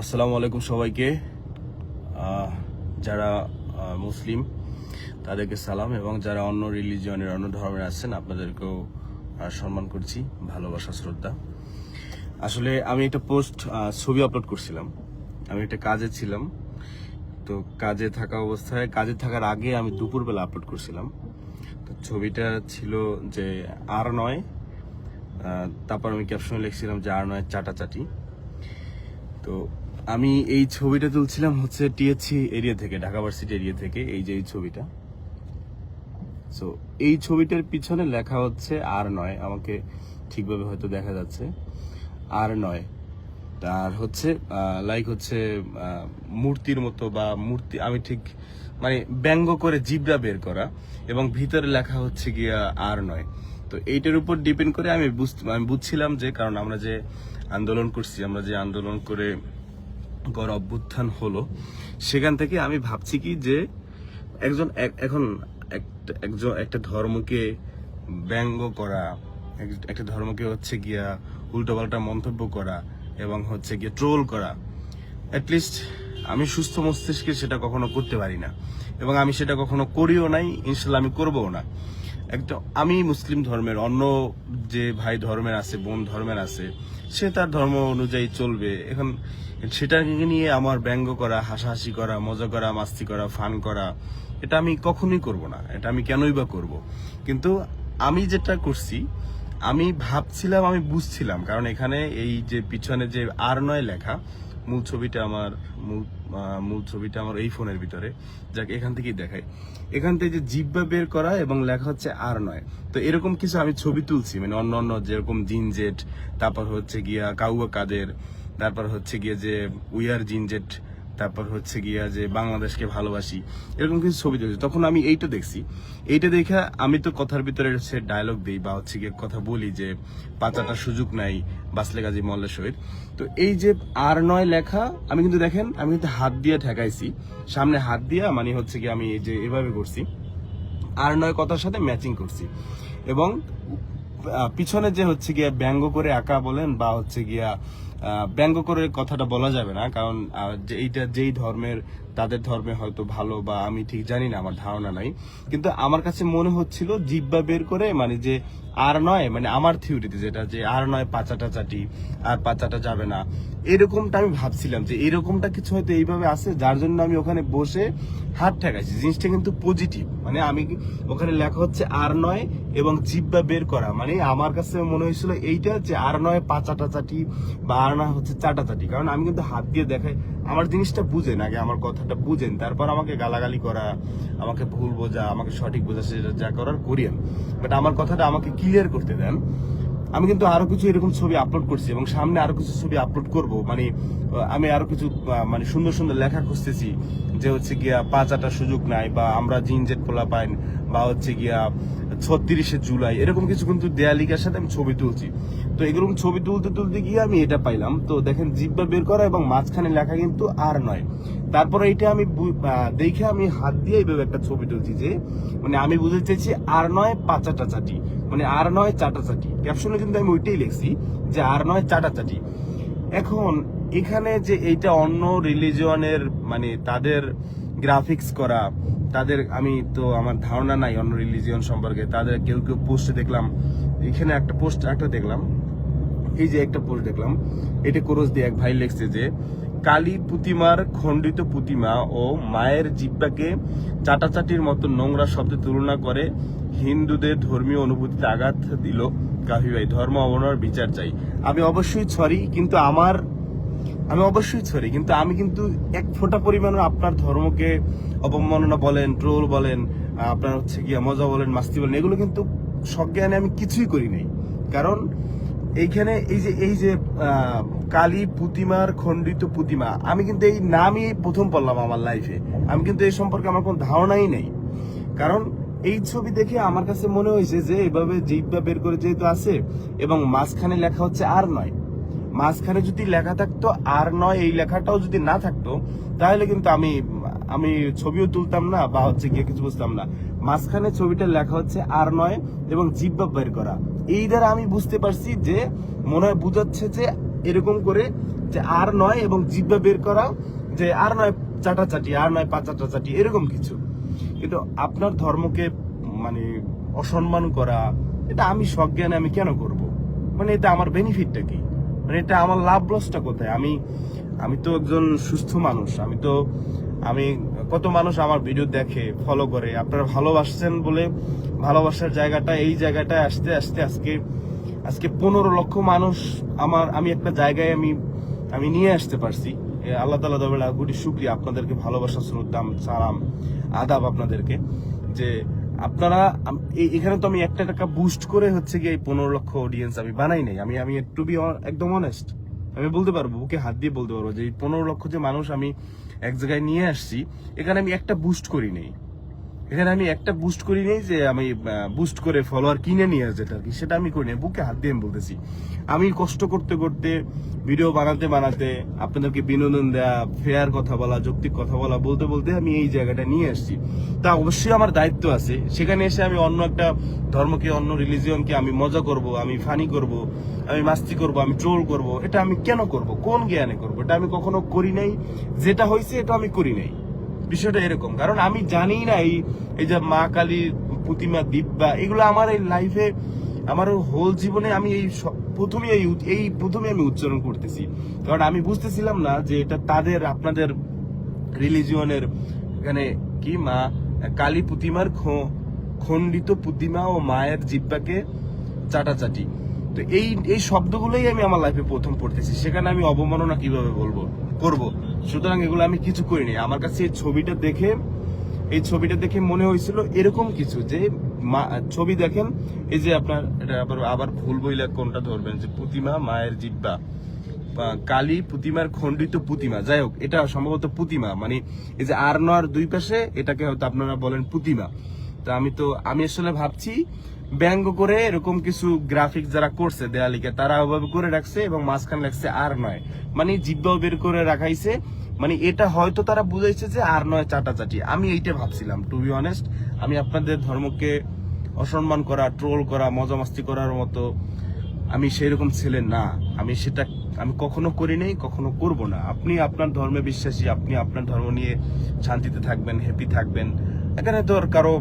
আসসালামু আলাইকুম সবাইকে। যারা মুসলিম, তাদেরকে সালাম এবং যারা অন্য রিলিজিয়নের, অন্য ধর্মের আছেন, আপনাদেরকেও সম্মান করছি, ভালোবাসা, শ্রদ্ধা। আসলে আমি একটা পোস্ট ছবি আপলোড করছিলাম। আমি একটা কাজে ছিলাম। তো কাজে থাকা অবস্থায়, কাজে থাকার আগে আমি দুপুরবেলা আপলোড করছিলাম। তো ছবিটা ছিল যে আর নয় তারপর আমি ক্যাপশনে লিখছিলাম যে আর নয় চাটাচাটি। তো আমি এই ছবিটা তুলছিলাম হচ্ছে টিএসসি এরিয়া থেকে, ঢাকা ভার্সিটি এরিয়া থেকে, এই যে এই ছবিটা। সো এই ছবিটার পিছনে লেখা হচ্ছে আর নয়, আমাকে ঠিকভাবে হয়তো দেখা যাচ্ছে। আর নয় তার হচ্ছে লাইক হচ্ছে মূর্তির মতো বা মূর্তি, আমি ঠিক মানে ব্যঙ্গ করে জিবরা বের করা এবং ভিতরে লেখা হচ্ছে গিয়া আর নয়। তো এইটার উপর ডিপেন্ড করে আমি বুঝতে আমি বুঝছিলাম যে, কারণ আমরা যে আন্দোলন করছি, আমরা যে আন্দোলন করে গড় অভ্যুত্থান হলো, সেখান থেকে আমি ভাবছি কি যে একজন এক- এখন একজন, একটা ধর্মকে ব্যঙ্গ করা, এক- একটা ধর্মকে হচ্ছে গিয়া উল্টোপাল্টা মন্তব্য করা এবং হচ্ছে গিয়ে ট্রোল করা অ্যাটলিস্ট আমি সুস্থ মস্তিষ্কে সেটা কখনো করতে পারি না এবং আমি সেটা কখনো করিও নাই, ইনশাল্লাহ আমি করবও না। একটা, আমি মুসলিম ধর্মের, অন্য যে ভাই ধর্মের আছে, বোন ধর্মের আছে, সে তার ধর্ম অনুযায়ী চলবে, এখন সেটাকে নিয়ে আমার ব্যঙ্গ করা, হাসাহাসি করা, মজা করা, মাস্তি করা, ফান করা, এটা আমি কখনোই করব না। এটা আমি কেনই বা করব? কিন্তু আমি যেটা করছি, আমি ভাবছিলাম, আমি বুঝছিলাম, কারণ এখানে এই যে পিছনে যে আর নয় লেখা, মূল ছবিটা আমার, মূল ছবিটা আমার এই ফোনের ভিতরে, যাকে, এখান থেকেই দেখায় এখান থেকে যে জিব্বা বের করা এবং লেখা হচ্ছে আর নয়। তো এরকম কিছু আমি ছবি তুলছি মানে অন্য অন্য যেরকম জিনজেট, তারপর হচ্ছে গিয়া কাউয়া কাদের তারপর হচ্ছে গিয়ে যে উইয়ার জিনজেট তারপর হচ্ছে গিয়া যে বাংলাদেশকে ভালোবাসি, এরকম কিছু ছবি দেখছি। তখন আমি এইটা দেখছি। এইটা দেখে আমি তো কথার ভিতরে হচ্ছে ডায়লগ দিই বা হচ্ছে গিয়ে কথা বলি যে পাঁচাটা সুযোগ নাই বাসলে গাজী মল্লের সহিত। তো এই যে আর নয় লেখা, আমি কিন্তু দেখেন, আমি কিন্তু হাত দিয়ে ঠেকাইছি। সামনে হাত দিয়া মানে হচ্ছে কি আমি যে এভাবে করছি। আর নয় কথার সাথে ম্যাচিং করছি। এবং পিছনে যে হচ্ছে গিয়া ব্যঙ্গ করে আঁকা বলেন বা হচ্ছে গিয়া ব্যঙ্গ করে কথাটা বলা যাবে না কারণ যে এইটা যেই ধর্মের তাদের ধর্মে হয়তো ভালো বা আমি ঠিক জানি না, আমার ধারণা নাই। কিন্তু আমার কাছে মনে হচ্ছিল জিব্বা বের করে মানে যে আর নয় মানে আমার থিওরিতে যেটা যে আর নয় পাচাটা চাটি আর পাচাটা যাবে না। এরকমটা আমি ভাবছিলাম যে এরকমটা কিছু হয়তো এইভাবে আছে, যার জন্য আমি ওখানে বসে হাত ঠেকাইছি। জিনিসটা কিন্তু পজিটিভ মানে আমি ওখানে লেখা হচ্ছে আর নয় এবং জিব্বা বের করা। মানে আমার কাছে মনে হয়েছিল এইটা যে আর নয় পাচাটা চাটি বা আর নয় হচ্ছে চাটা চাটি কারণ আমি কিন্তু হাত দিয়ে দেখাই আমার জিনিসটা বুঝেন, আগে আমার কথাটা বুঝেন, তারপর আমাকে গালাগালি করা, আমাকে ভুল বোঝা, আমাকে সঠিক বোঝা সেটা যা করার করিয়েন। বাট আমার কথাটা আমাকে ক্লিয়ার করতে দেন। আমি কিন্তু আরও কিছু এরকম ছবি আপলোড করছি এবং সামনে আরও কিছু ছবি আপলোড করব। মানে আমি আরও কিছু মানে সুন্দর সুন্দর লেখা খুঁজতেছি যে হচ্ছে গিয়া পাঁচ সুযোগ নাই বা আমরা জিনজেট পোলা পাইন বা হচ্ছে গিয়া ছত্রিশে জুলাই, এরকম কিছু কিন্তু দেয়ালিকার সাথে আমি ছবি তুলছি। তো এরকম ছবি তুলতে তুলতে গিয়ে আমি এটা পাইলাম। তো দেখেন, জিব্বা বের করা এবং মাঝখানে লেখা কিন্তু আর নয়। তারপর এইটা আমি দেখে আমি হাত দিয়ে এইভাবে একটা ছবি তুলছি যে মানে আমি বুঝতে চাইছি আর নয় পাচাটা চাটি মানে আর নয় চাটা চাটি ক্যাপশনে কিন্তু আমি ওইটাই লিখছি যে আর নয় চাটা চাটি এখন এখানে যে এইটা অন্য রিলিজিয়নের মানে তাদের গ্রাফিক্স করা, তাদের আমি তো আমার ধারণা নাই অন্য রিলিজিয়ন সম্পর্কে। তাদের কেউ কেউ পোস্টে দেখলাম। এখানে একটা পোস্ট, একটা দেখলাম। এই যে একটা পোস্ট দেখলাম, এটা কোরস দিয়ে এক ভাই লিখছে যে, কালী প্রতিমার খণ্ডিত প্রতিমা ও মায়ের জিব্বাকে চাটাচাটির মতো নোংরা শব্দে তুলনা করে হিন্দুদের ধর্মীয় অনুভূতিতে আঘাত দিল। কাফি ভাই, ধর্ম অবনর বিচার চাই। আমি অবশ্যই সরি কিন্তু আমার, আমি অবশ্যই সরি কিন্তু আমি কিন্তু এক ফোঁটা পরিমাণও আপনার ধর্মকে অপমাননা বলেন ট্রোল বলেন, আপনার হচ্ছে গিয়া মজা বলেন, মাস্তি বলেন, এগুলো কিন্তু সজ্ঞানে আমি কিছুই করি নাই। কারণ এইখানে এই যে এই যে কালী প্রতিমার খণ্ডিত প্রতিমা, আমি কিন্তু এই নামই প্রথম পড়লাম আমার লাইফে আমি কিন্তু এই সম্পর্কে আমার কোনো ধারণাই নেই। কারণ এই ছবি দেখে আমার কাছে মনে হয়েছে যে, এভাবে জিব্বা বের করে যেহেতু আছে, এবং মাঝখানে লেখা হচ্ছে আর নয়। মাঝখানে যদি লেখা থাকতো, আর নয় এই লেখাটাও যদি না থাকতো, তাহলে কিন্তু আমি আমি ছবিও তুলতাম না বা হচ্ছে গিয়ে কিছু বুঝতাম না। মাঝখানে ছবিটা লেখা হচ্ছে আর নয় এবং জিব্বা বের করা। এই দ্বারা আমি বুঝতে পারছি যে মনে হয় বুঝাচ্ছে যে এরকম করে যে আর নয় এবং জিব্বা বের করা, যে আর নয় চাটাচাটি, আর নয় পাচাটাচাটি এরকম কিছু। কিন্তু আপনার ধর্মকে মানে অসম্মান করা, এটা আমি সজ্ঞানে আমি কেন করব? মানে এটা আমার বেনিফিটটা কি? মানে এটা আমার লাভ লসটা কোথায়? আমি আমি তো একজন সুস্থ মানুষ, আমি তো, আমি কত মানুষ আমার ভিডিও দেখে ফলো করে। আপনারা ভালোবাসছেন বলে ভালোবাসার জায়গাটা, এই জায়গাটায় আসতে আসতে আজকে আজকে পনেরো লক্ষ মানুষ আমার, আমি একটা জায়গায় আমি আমি নিয়ে আসতে পারছি। আল্লাহ তালা দবেলা গুটি শুক্রিয়া। আপনাদেরকে ভালোবাসা শ্রদ্ধাম সালাম, আদাব আপনাদেরকে যে আপনারা এখানে তো আমি একটা টাকা বুস্ট করে হচ্ছে গিয়ে এই পনেরো লক্ষ অডিয়েন্স আমি বানাই নাই। আমি আমি টু বি একদম অনেস্ট আমি বলতে পারব, বুকে হাত দিয়ে বলতে পারব যে এই পনেরো লক্ষ যে মানুষ আমি এক জায়গায় নিয়ে আসছি, এখানে আমি একটা বুস্ট করি নেই। এখানে আমি একটা বুস্ট করি নেই যে আমি বুস্ট করে ফলোয়ার কিনে নিয়ে যেটা কি। সেটা আমি করি নাই বুকে হাত দিয়ে বলতেছি। আমি কষ্ট করতে করতে ভিডিও বানাতে বানাতে, আপনাদেরকে বিনোদন দেয়া ফেয়ার কথা বলা, যৌক্তিক কথা বলা বলতে বলতে আমি এই জায়গাটা নিয়ে আসছি। তা অবশ্যই আমার দায়িত্ব আছে। সেখানে এসে আমি অন্য একটা ধর্মকে, অন্য রিলিজিয়নকে আমি মজা করব, আমি ফানি করব, আমি মাস্তি করব, আমি ট্রোল করব, এটা আমি কেন করব? কোন জ্ঞানে করব? এটা আমি কখনো করি নাই। যেটা হয়েছে এটা আমি করি নাই। বিষয়টা এরকম। কারণ আমি জানি না এই এই যে মা কালী, প্রতিমা, দিব্যা, এগুলো আমার এই লাইফে আমার হোল জীবনে আমি এই প্রথমে এই এই প্রথমে আমি উচ্চারণ করতেছি। কারণ আমি বুঝতেছিলাম না যে এটা তাদের, আপনাদের রিলিজিয়নের এখানে কি মা, কালী প্রতিমার খণ্ডিত প্রতিমা ও মায়ের জিব্বাকে চাটাচাটি। তো এই এই শব্দগুলোই আমি আমার লাইফে প্রথম পড়তেছি। সেখানে আমি অবমাননা কীভাবে বলব? করব। সুতরাং এগুলো আমি কিছু করিনি। আমার কাছে এই ছবিটা দেখে, এই ছবিটা দেখে মনে হয়েছিল এরকম কিছু যে ছবি দেখেন, এই যে আপনার, এটা আবার আবার ভুল বইলে কোনটা ধরবেন যে প্রতিমা, মায়ের জিব্বা কালী প্রতিমার খণ্ডিত প্রতিমা, যাই হোক, এটা সম্ভবত প্রতিমা মানে এই যে আর নর দুই পাশে, এটাকে হয়তো আপনারা বলেন প্রতিমা। তো আমি তো, আমি আসলে ভাবছি ব্যঙ্গ করে এরকম কিছু গ্রাফিক যারা করছে দেয়ালিকে, তারা ওভাবে করে রাখছে এবং মাঝখানে লাগছে আর নয়। মানে জিব্বাও বের করে রাখাইছে। মানে এটা হয়তো তারা বুঝাইছে যে আর নয় চাটাচাটি। আমি এইটা ভাবছিলাম টু বি অনেস্ট আমি আপনাদের ধর্মকে অসম্মান করা ট্রোল করা মজা মাস্তি করার মতো আমি সেই রকম ছেলে না। আমি সেটা, আমি কখনো করি নাই, কখনো করব না। আপনি আপনার ধর্মে বিশ্বাসী, আপনি আপনার ধর্ম নিয়ে শান্তিতে থাকবেন হ্যাপি থাকবেন। এখানে তো আর কারও,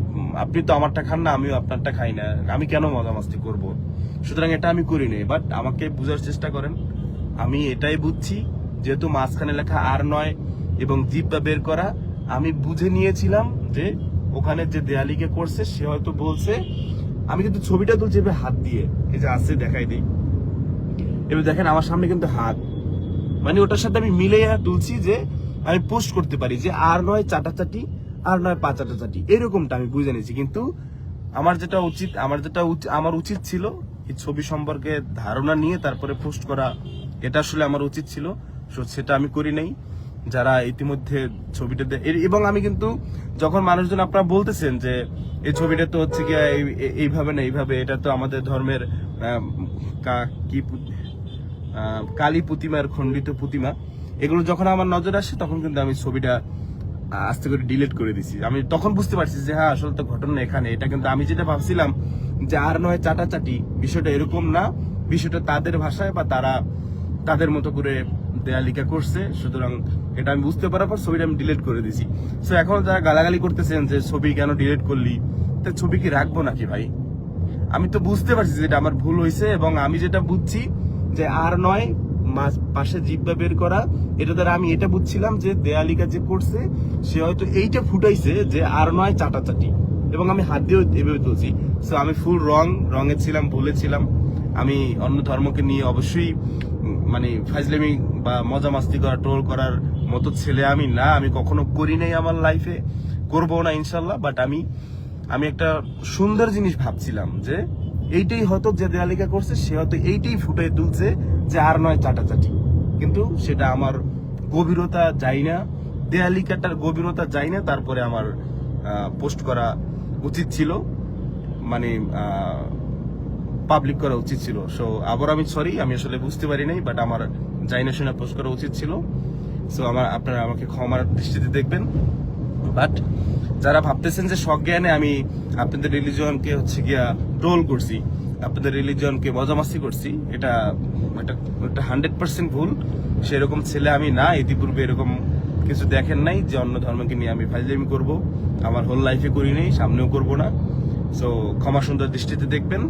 আপনি তো আমারটা খান না, আমিও আপনারটা খাই না। আমি কেন মজা মাস্তি করব? সুতরাং এটা আমি করি নাই বাট আমাকে বোঝার চেষ্টা করেন। আমি এটাই বুঝছি, যেহেতু মাঝখানে লেখা আর নয় এবং জিব্বা বের করা, আমি বুঝে নিয়েছিলাম যে ওখানে যে দেয়ালিকে করছে, সে হয়তো বলছে, আমি কিন্তু ছবিটা তুলছি এভাবে হাত দিয়ে। এই যে আছে, দেখাই দিই। এবার দেখেন আমার সামনে কিন্তু হাত। মানে ওটার সাথে আমি মিলে তুলছি যে আমি পোস্ট করতে পারি যে আর নয় চাটাচাটি আর নয় পাচাটাচাটি এরকমটা আমি বুঝে নিয়েছি কিন্তু আমার যেটা উচিত আমার যেটা আমার উচিত ছিল এই ছবি সম্পর্কে ধারণা নিয়ে তারপরে পোস্ট করা এটা আসলে আমার উচিত ছিল So, সেটা আমি করি নাই। যারা ইতিমধ্যে ছবিটা দে- এবং আমি কিন্তু যখন মানুষজন আপনারা বলতেছেন যে এই ছবিটা তো হচ্ছে কি এইভাবে না এইভাবে এটা তো আমাদের ধর্মের কা- কালী প্রতিমার খণ্ডিত প্রতিমা এগুলো যখন আমার নজর আসে তখন কিন্তু আমি ছবিটা আস্তে করে ডিলেট করে দিছি। আমি তখন বুঝতে পারছি যে হ্যাঁ আসলে তো ঘটনা এখানে। এটা কিন্তু আমি যেটা ভাবছিলাম যে, আর নয় চাটাচাটি, বিষয়টা এরকম না। বিষয়টা তাদের ভাষায় বা তারা তাদের মতো করে দেয়ালিকা করছে। সুতরাং এটা আমি বুঝতে পারার পর ছবিটা আমি ডিলিট করে দিছি। সো এখন যারা গালাগালি করতেছেন যে, ছবি কেন ডিলিট করলি? তা ছবি কি রাখব নাকি ভাই? আমি তো বুঝতে পারছি যে, এটা আমার ভুল হয়েছে এবং আমি যেটা বুঝছি যে, আর নয় পাশে জিব্বা বের করা, এটা দ্বারা আমি এটা বুঝছিলাম যে দেয়ালিকা যে করছে, সে হয়তো এইটা ফুটাইছে যে আর নয় চাটাচাটি। এবং আমি হাত দিয়েও এভাবে তুলছি। সো আমি ফুল রং, রঙে ছিলাম, ভুলে ছিলাম। আমি অন্য ধর্মকে নিয়ে অবশ্যই মানে ফাজলামি বা মজা মাস্তি করা, ট্রোল করার মতো ছেলে আমি না। আমি কখনো করি নাই আমার লাইফে করব না ইনশাল্লাহ বাট আমি আমি একটা সুন্দর জিনিস ভাবছিলাম যে এইটাই হয়তো যে দেয়ালিকা করছে, সে হয়তো এইটাই ফুটে তুলছে যে আর নয় চাটাচাটি। কিন্তু সেটা আমার গভীরতা যাই না, দেয়ালিকাটার গভীরতা যাই না, তারপরে আমার পোস্ট করা উচিত ছিল। মানে পাবলিক করা উচিত ছিল। সো আবার আমি সরি আমি আসলে বুঝতে পারি নাই বাট আমার যাই না শুনে পোস্ট করা উচিত ছিল। সো আমার, আপনারা আমাকে ক্ষমার দৃষ্টিতে দেখবেন। বাট যারা ভাবতেছেন যে সজ্ঞানে আমি আপনাদের রিলিজনকে হচ্ছে গিয়া ট্রোল করছি, আপনাদের রিলিজনকে মজামাস্তি করছি, এটা এটা একটা হান্ড্রেড পার্সেন্ট ভুল। সেরকম ছেলে আমি না, ইতিপূর্বে এরকম কিছু দেখেন নাই যে অন্য ধর্মকে নিয়ে আমি ফাইজলামি করব। আমার হোল লাইফে করি নেই, সামনেও করব না। সো ক্ষমা সুন্দর দৃষ্টিতে দেখবেন।